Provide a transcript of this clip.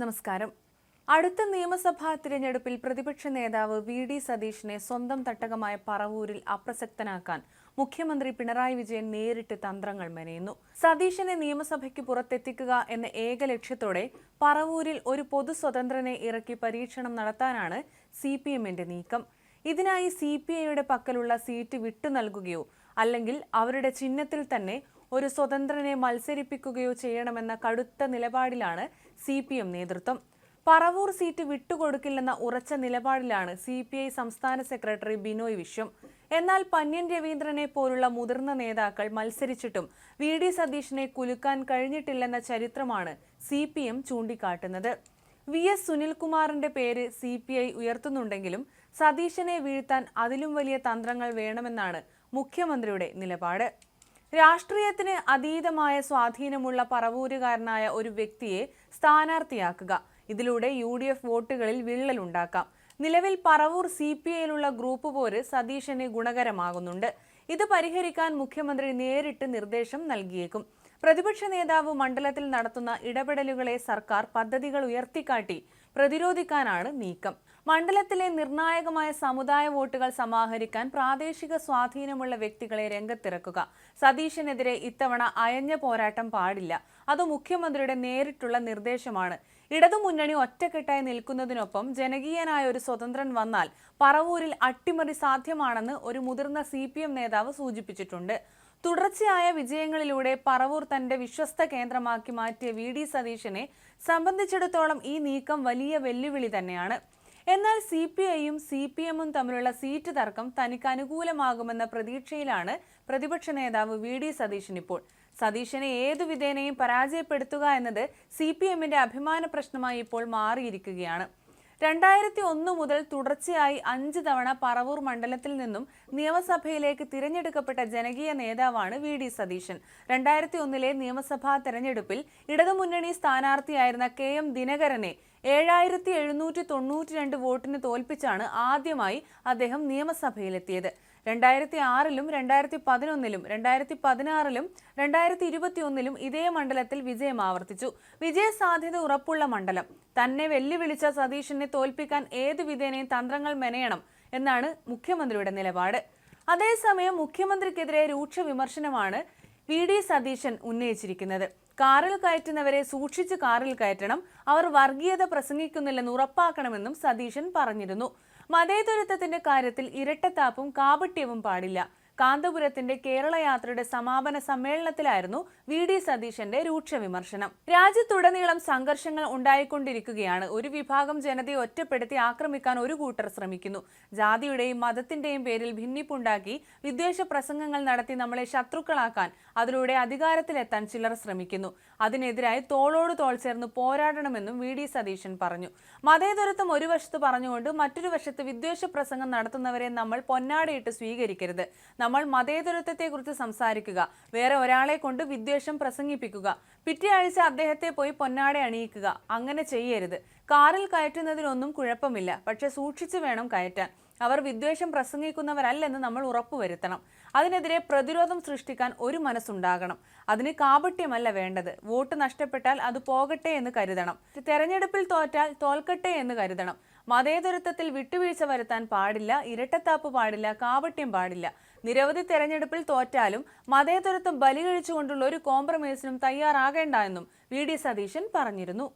നമസ്കാരം. അടുത്ത നിയമസഭാ തിരഞ്ഞെടുപ്പിൽ പ്രതിപക്ഷ നേതാവ് വി ഡി സതീഷിനെ സ്വന്തം തട്ടകമായ പറവൂരിൽ അപ്രസക്തനാക്കാൻ മുഖ്യമന്ത്രി പിണറായി വിജയൻ നേരിട്ട് തന്ത്രങ്ങൾ മെനയുന്നു. സതീഷിനെ നിയമസഭയ്ക്ക് പുറത്തെത്തിക്കുക എന്ന ഏക ലക്ഷ്യത്തോടെ പറവൂരിൽ ഒരു പൊതു സ്വതന്ത്രനെ ഇറക്കി പരീക്ഷണം നടത്താനാണ് സി പി എമ്മിന്റെ നീക്കം. ഇതിനായി സി പി ഐയുടെ പക്കലുള്ള സീറ്റ് വിട്ടു നൽകുകയോ അല്ലെങ്കിൽ അവരുടെ ചിഹ്നത്തിൽ തന്നെ ഒരു സ്വതന്ത്രനെ മത്സരിപ്പിക്കുകയോ ചെയ്യണമെന്ന കടുത്ത നിലപാടിലാണ് സി പി എം നേതൃത്വം. പറവൂർ സീറ്റ് വിട്ടുകൊടുക്കില്ലെന്ന ഉറച്ച നിലപാടിലാണ് സി പി ഐ സംസ്ഥാന സെക്രട്ടറി ബിനോയ് വിശ്വം. എന്നാൽ പന്യൻ രവീന്ദ്രനെ പോലുള്ള മുതിർന്ന നേതാക്കൾ മത്സരിച്ചിട്ടും വി ഡി സതീഷിനെ കുലുക്കാൻ കഴിഞ്ഞിട്ടില്ലെന്ന ചരിത്രമാണ് സി പി എം ചൂണ്ടിക്കാട്ടുന്നത്. വി എസ് സുനിൽകുമാറിന്റെ പേര് സി പി ഐ ഉയർത്തുന്നുണ്ടെങ്കിലും സതീശനെ വീഴ്ത്താൻ അതിലും വലിയ തന്ത്രങ്ങൾ വേണമെന്നാണ് മുഖ്യമന്ത്രിയുടെ നിലപാട്. രാഷ്ട്രീയത്തിന് അതീതമായ സ്വാധീനമുള്ള പറവൂരുകാരനായ ഒരു വ്യക്തിയെ സ്ഥാനാർത്ഥിയാക്കുക. ഇതിലൂടെ യു ഡി എഫ് വോട്ടുകളിൽ വിള്ളലുണ്ടാക്കാം. നിലവിൽ പറവൂർ സി പി ഐയിലുള്ള ഗ്രൂപ്പ് പോര് സതീശന് ഗുണകരമാകുന്നുണ്ട്. ഇത് പരിഹരിക്കാൻ മുഖ്യമന്ത്രി നേരിട്ട് നിർദ്ദേശം നൽകിയേക്കും. പ്രതിപക്ഷ നേതാവ് മണ്ഡലത്തിൽ നടത്തുന്ന ഇടപെടലുകളെ സർക്കാർ പദ്ധതികൾ ഉയർത്തിക്കാട്ടി പ്രതിരോധിക്കാനാണ് നീക്കം. മണ്ഡലത്തിലെ നിർണായകമായ സമുദായ വോട്ടുകൾ സമാഹരിക്കാൻ പ്രാദേശിക സ്വാധീനമുള്ള വ്യക്തികളെ രംഗത്തിറക്കുക. സതീശനെതിരെ ഇത്തവണ അയഞ്ഞ പോരാട്ടം പാടില്ല. അത് മുഖ്യമന്ത്രിയുടെ നേരിട്ടുള്ള നിർദ്ദേശമാണ്. ഇടതുമുന്നണി ഒറ്റക്കെട്ടായി നിൽക്കുന്നതിനൊപ്പം ജനകീയനായ ഒരു സ്വതന്ത്രൻ വന്നാൽ പറവൂരിൽ അട്ടിമറി സാധ്യമാണെന്ന് ഒരു മുതിർന്ന സി നേതാവ് സൂചിപ്പിച്ചിട്ടുണ്ട്. തുടർച്ചയായ വിജയങ്ങളിലൂടെ പറവൂർ തന്റെ വിശ്വസ്ത കേന്ദ്രമാക്കി മാറ്റിയ വി ഡി സതീശനെ സംബന്ധിച്ചിടത്തോളം ഈ നീക്കം വലിയ വെല്ലുവിളി തന്നെയാണ്. എന്നാൽ സി പി ഐയും സി പി എമ്മും തമ്മിലുള്ള സീറ്റ് തർക്കം തനിക്ക് അനുകൂലമാകുമെന്ന പ്രതീക്ഷയിലാണ് പ്രതിപക്ഷ നേതാവ് വി ഡി സതീശൻ ഇപ്പോൾ. സതീശനെ ഏതു വിധേനയും പരാജയപ്പെടുത്തുക എന്നത് സി പി എമ്മിന്റെ അഭിമാന പ്രശ്നമായി ഇപ്പോൾ മാറിയിരിക്കുകയാണ്. രണ്ടായിരത്തി ഒന്ന് മുതൽ തുടർച്ചയായി അഞ്ച് തവണ പറവൂർ മണ്ഡലത്തിൽ നിന്നും നിയമസഭയിലേക്ക് തിരഞ്ഞെടുക്കപ്പെട്ട ജനകീയ നേതാവാണ് വി ഡി സതീശൻ. രണ്ടായിരത്തി ഒന്നിലെ നിയമസഭാ തെരഞ്ഞെടുപ്പിൽ ഇടതുമുന്നണി സ്ഥാനാർത്ഥിയായിരുന്ന കെ എം ദിനകരനെ ഏഴായിരത്തി എഴുന്നൂറ്റി തൊണ്ണൂറ്റി രണ്ട് വോട്ടിന് തോൽപ്പിച്ചാണ് ആദ്യമായി അദ്ദേഹം നിയമസഭയിലെത്തിയത്. രണ്ടായിരത്തി ആറിലും രണ്ടായിരത്തി പതിനൊന്നിലും രണ്ടായിരത്തി പതിനാറിലും രണ്ടായിരത്തി ഇരുപത്തി ഒന്നിലും ഇതേ മണ്ഡലത്തിൽ വിജയം ആവർത്തിച്ചു. വിജയ സാധ്യത ഉറപ്പുള്ള മണ്ഡലം. തന്നെ വെല്ലുവിളിച്ച സതീഷിനെ തോൽപ്പിക്കാൻ ഏത് വിധേനയും തന്ത്രങ്ങൾ മെനയണം എന്നാണ് മുഖ്യമന്ത്രിയുടെ നിലപാട്. അതേസമയം മുഖ്യമന്ത്രിക്കെതിരെ രൂക്ഷ വിമർശനമാണ് വി ഡി സതീശൻ ഉന്നയിച്ചിരിക്കുന്നത്. കാറിൽ കയറ്റുന്നവരെ സൂക്ഷിച്ച് കാറിൽ കയറ്റണം അവർ വർഗീയത പ്രസംഗിക്കുന്നില്ലെന്ന് ഉറപ്പാക്കണമെന്നും സതീശൻ പറഞ്ഞിരുന്നു. മതേതരത്വത്തിന്റെ കാര്യത്തിൽ ഇരട്ടത്താപ്പും കാപട്യവും പാടില്ല. കാന്തപുരത്തിന്റെ കേരള യാത്രയുടെ സമാപന സമ്മേളനത്തിലായിരുന്നു വി ഡി സതീശന്റെ രൂക്ഷ വിമർശനം രാജ്യത്തുടനീളം സംഘർഷങ്ങൾ ഉണ്ടായിക്കൊണ്ടിരിക്കുകയാണ്. ഒരു വിഭാഗം ജനതയെ ഒറ്റപ്പെടുത്തി ആക്രമിക്കാൻ ഒരു കൂട്ടർ ശ്രമിക്കുന്നു. ജാതിയുടെയും മതത്തിന്റെയും പേരിൽ ഭിന്നിപ്പുണ്ടാക്കി വിദ്വേഷ പ്രസംഗങ്ങൾ നടത്തി നമ്മളെ ശത്രുക്കളാക്കാൻ അതിലൂടെ അധികാരത്തിലെത്താൻ ചിലർ ശ്രമിക്കുന്നു. അതിനെതിരായി തോളോട് തോൾ ചേർന്ന് പോരാടണമെന്നും വി ഡി സതീശൻ പറഞ്ഞു. മതേതരത്വം ഒരു വശത്ത് പറഞ്ഞുകൊണ്ട് മറ്റൊരു വശത്ത് വിദ്വേഷ പ്രസംഗം നടത്തുന്നവരെ നമ്മൾ പൊന്നാടയിട്ട് സ്വീകരിക്കരുത്. നമ്മൾ മതേതരത്വത്തെക്കുറിച്ച് സംസാരിക്കുക. വേറെ ഒരാളെ കൊണ്ട് വിദ്വേഷം പ്രസംഗിപ്പിക്കുക. പിറ്റേ ആഴ്ച അദ്ദേഹത്തെ പോയി പൊന്നാടെ അണിയിക്കുക. അങ്ങനെ ചെയ്യരുത്. കാറിൽ കയറ്റുന്നതിനൊന്നും കുഴപ്പമില്ല. പക്ഷെ സൂക്ഷിച്ചു വേണം കയറ്റാൻ. അവർ വിദ്വേഷം പ്രസംഗിക്കുന്നവരല്ലെന്ന് നമ്മൾ ഉറപ്പുവരുത്തണം. അതിനെതിരെ പ്രതിരോധം സൃഷ്ടിക്കാൻ ഒരു മനസ്സുണ്ടാകണം. അതിന് കാപട്യമല്ല വേണ്ടത്. വോട്ട് നഷ്ടപ്പെട്ടാൽ അത് പോകട്ടെ എന്ന് കരുതണം. തെരഞ്ഞെടുപ്പിൽ തോറ്റാൽ തോൽക്കട്ടെ എന്ന് കരുതണം. മതേതരത്വത്തിൽ വിട്ടുവീഴ്ച വരുത്താൻ പാടില്ല ഇരട്ടത്താപ്പ് പാടില്ല കാപട്യം പാടില്ല. നിരവധി തെരഞ്ഞെടുപ്പിൽ തോറ്റാലും മതേതരത്വം ബലികഴിച്ചുകൊണ്ടുള്ള ഒരു കോംപ്രമൈസിനും തയ്യാറാകേണ്ട എന്നും വി ഡി സതീശൻ പറഞ്ഞിരുന്നു.